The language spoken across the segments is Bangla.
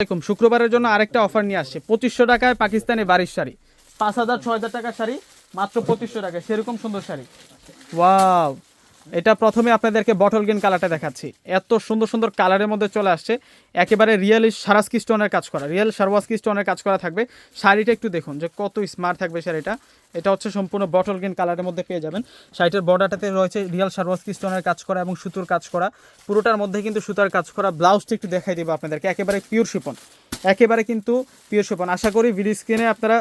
আসসালামাইকুম শুক্রবারের জন্য আরেকটা অফার নিয়ে আসছে। পঁচিশশো টাকায় পাকিস্তানি বাড়ির শাড়ি। পাঁচ হাজার, ছয় হাজার টাকার শাড়ি, মাত্র পঁচিশশো টাকায়। সেরকম সুন্দর শাড়ি। ওয়াও এটা প্রথমে আপনাদেরকে বটল গ্রিন কালারটা দেখাচ্ছি। এত সুন্দর সুন্দর কালারের মধ্যে চলে আসছে। একেবারে রিয়েল সারাস্কি স্টোনের কাজ করা। রিয়েল সারওয়াস্কি স্টোনের কাজ করা থাকবে। শাড়িটা একটু দেখুন যে কত স্মার্ট থাকবে শাড়িটা। এটা হচ্ছে সম্পূর্ণ বটল গ্রিন কালারের মধ্যে পেয়ে যাবেন। শাড়িটার বর্ডারটাতে রয়েছে রিয়েল সারওয়াস্কি স্টোনের কাজ করা এবং সুতোর কাজ করা। পুরোটার মধ্যে কিন্তু সুতার কাজ করা। ব্লাউজটা একটু দেখাই দেবো আপনাদেরকে। একেবারে পিওর শিপন একেবারে কিন্তু পিওর শিপন আশা করি ভিডিও স্ক্রিনে আপনারা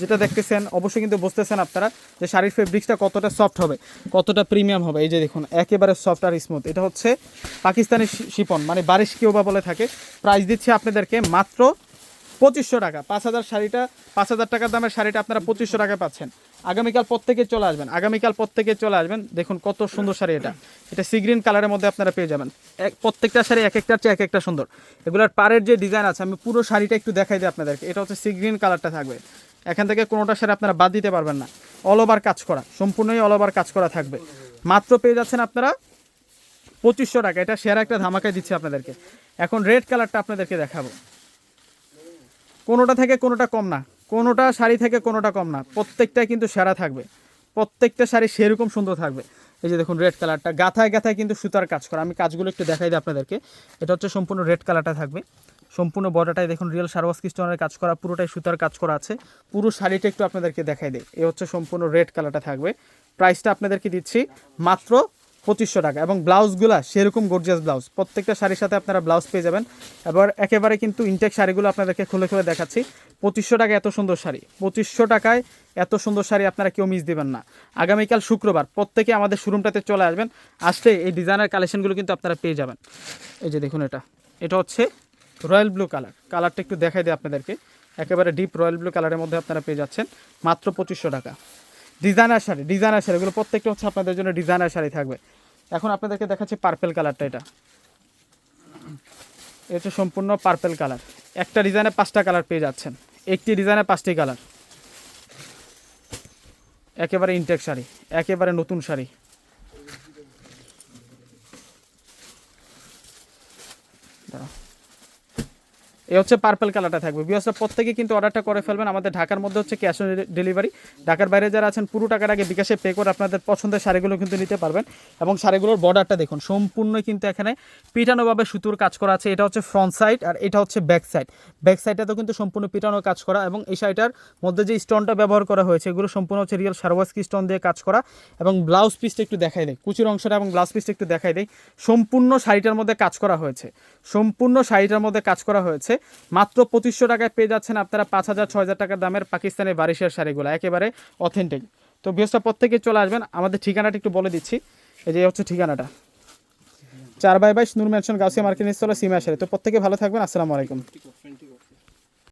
যেটা দেখতেছেন, অবশ্যই কিন্তু বুঝতেছেন আপনারা যে শাড়ির ফেব্রিক্সটা কতটা সফট হবে, কতটা প্রিমিয়াম হবে। এই যে দেখুন, একেবারে সফট আর স্মুথ এটা হচ্ছে পাকিস্তানের শিপন মানে বারিশ কেউ বা বলে থাকে। প্রাইস দিচ্ছে আপনাদেরকে মাত্র পঁচিশশো টাকা। পাঁচ হাজার শাড়িটা, পাঁচ হাজার টাকার দামের শাড়িটা আপনারা পঁচিশশো টাকায় পাচ্ছেন। আগামীকাল প্রত্যেকে চলে আসবেন। আগামীকাল প্রত্যেকে চলে আসবেন। দেখুন কত সুন্দর শাড়ি এটা। এটা সি গ্রিন কালারের মধ্যে আপনারা পেয়ে যাবেন। এক, প্রত্যেকটা শাড়ি এক একটার চেয়ে এক একটা সুন্দর। এগুলোর পাড়ের যে ডিজাইন আছে, আমি পুরো শাড়িটা একটু দেখাই দিই আপনাদেরকে। এটা হচ্ছে সি গ্রিন কালারটা থাকবে। এখান থেকে কোনোটা শাড়ি আপনারা বাদ দিতে পারবেন না। অল ওভার কাজ করা। সম্পূর্ণই অল ওভার কাজ করা থাকবে। মাত্র পেয়ে যাচ্ছেন আপনারা পঁচিশশো টাকা। এটা সেরা একটা ধামাকায় দিচ্ছি আপনাদেরকে। এখন রেড কালারটা আপনাদেরকে দেখাবো। কোনোটা থেকে কোনোটা কম না। কোনোটা শাড়ি থেকে কোনোটা কম না। প্রত্যেকটাই কিন্তু সেরা থাকবে। প্রত্যেকটা শাড়ি সেরকম সুন্দর থাকবে। এই যে দেখুন রেড কালারটা গাথায় গাথায় কিন্তু সুতার কাজ করা। আমি কাজগুলো একটু দেখাই দিই আপনাদেরকে। এটা হচ্ছে সম্পূর্ণ রেড কালারটা থাকবে। সম্পূর্ণ বর্ডারটাই দেখুন রিয়েল সারওয়াস্কি স্টোনের কাজ করা। পুরোটাই সুতার কাজ করা আছে। পুরো শাড়িটা একটু আপনাদেরকে দেখাই দিই। এ হচ্ছে সম্পূর্ণ রেড কালারটা থাকবে। প্রাইসটা আপনাদেরকে দিচ্ছি মাত্র পঁচিশশো টাকা এবং ব্লাউজগুলো সেরকম গর্জিয়াস ব্লাউজ। প্রত্যেকটা শাড়ির সাথে আপনারা ব্লাউজ পেয়ে যাবেন। এবার একেবারে কিন্তু ইনটেক শাড়িগুলো আপনাদেরকে খুলে খুলে দেখাচ্ছি। পঁচিশশো টাকা এত সুন্দর শাড়ি। পঁচিশশো টাকায় এত সুন্দর শাড়ি আপনারা কেউ মিস দিবেন না। আগামীকাল শুক্রবার প্রত্যেকে আমাদের শোরুমটাতে চলে আসবেন। আসলে এই ডিজাইনার কালেকশনগুলো কিন্তু আপনারা পেয়ে যাবেন। এই যে দেখুন এটা। এটা হচ্ছে রয়্যাল ব্লু কালার কালারটা একটু দেখাই দিই আপনাদেরকে। একেবারে ডিপ রয়্যাল ব্লু কালারের মধ্যে আপনারা পেয়ে যাচ্ছেন। মাত্র পঁচিশশো টাকা। ডিজাইনার শাড়ি ডিজাইনার শাড়ি, এগুলো প্রত্যেকটা হচ্ছে আপনাদের জন্য ডিজাইনার শাড়ি থাকবে। এখন আপনাদেরকে দেখাচ্ছি পার্পেল কালারটা এটা। এটা সম্পূর্ণ পার্পেল কালার একটা ডিজাইনে পাঁচটা কালার পেয়ে যাচ্ছেন। একটি ডিজাইনে পাঁচটি কালার একেবারে ইনটেক শাড়ি, একেবারে নতুন শাড়ি। দাঁড়াও। এই হচ্ছে পার্পেল কালারটা থাকবে। বিয়সটা প্রত্যেকে কিন্তু অর্ডারটা করে ফেলবেন। আমাদের ঢাকার মধ্যে হচ্ছে ক্যাশ অন ডেলিভারি ঢাকার বাইরে যারা আছেন, পুরো টাকার আগে বিকাশে পে করে আপনাদের পছন্দের শাড়িগুলো কিন্তু নিতে পারবেন। এবং শাড়িগুলোর বর্ডারটা দেখুন, সম্পূর্ণ কিন্তু এখানে পিটানোভাবে সুতোর কাজ করা আছে। এটা হচ্ছে ফ্রন্ট সাইড আর এটা হচ্ছে ব্যাক সাইড ব্যাক সাইডটাতেও কিন্তু সম্পূর্ণ পিটানো কাজ করা এবং এই শাড়িটার মধ্যে যে স্টোনটা ব্যবহার করা হয়েছে, এগুলো সম্পূর্ণ হচ্ছে রিয়েল সারওয়াস্কি স্টোন দিয়ে কাজ করা। এবং ব্লাউজ পিসটা একটু দেখাই দেয় কুচির অংশটা এবং ব্লাউজ পিসটা একটু দেখাই দেয় সম্পূর্ণ শাড়িটার মধ্যে কাজ করা হয়েছে। সম্পূর্ণ শাড়িটার মধ্যে কাজ করা হয়েছে। মাত্র পঁচিশশো টাকায় পেয়ে যাচ্ছেন আপনারা পাঁচ হাজার, ছয় হাজার টাকার দামের পাকিস্তানের বারিশের শাড়িগুলো, একেবারে অথেন্টিক তো বৃহস্পতি প্রত্যেকে চলে আসবেন, আমাদের ঠিকানাটা একটু বলে দিচ্ছি। এই যে হচ্ছে ঠিকানাটা। চার বাই বাইশ, নূর ম্যানশন গাউসিয়া মার্কেট স্থলে সিমা শাড়ি। তো প্রত্যেকে ভালো থাকবেন, আসসালামু আলাইকুম।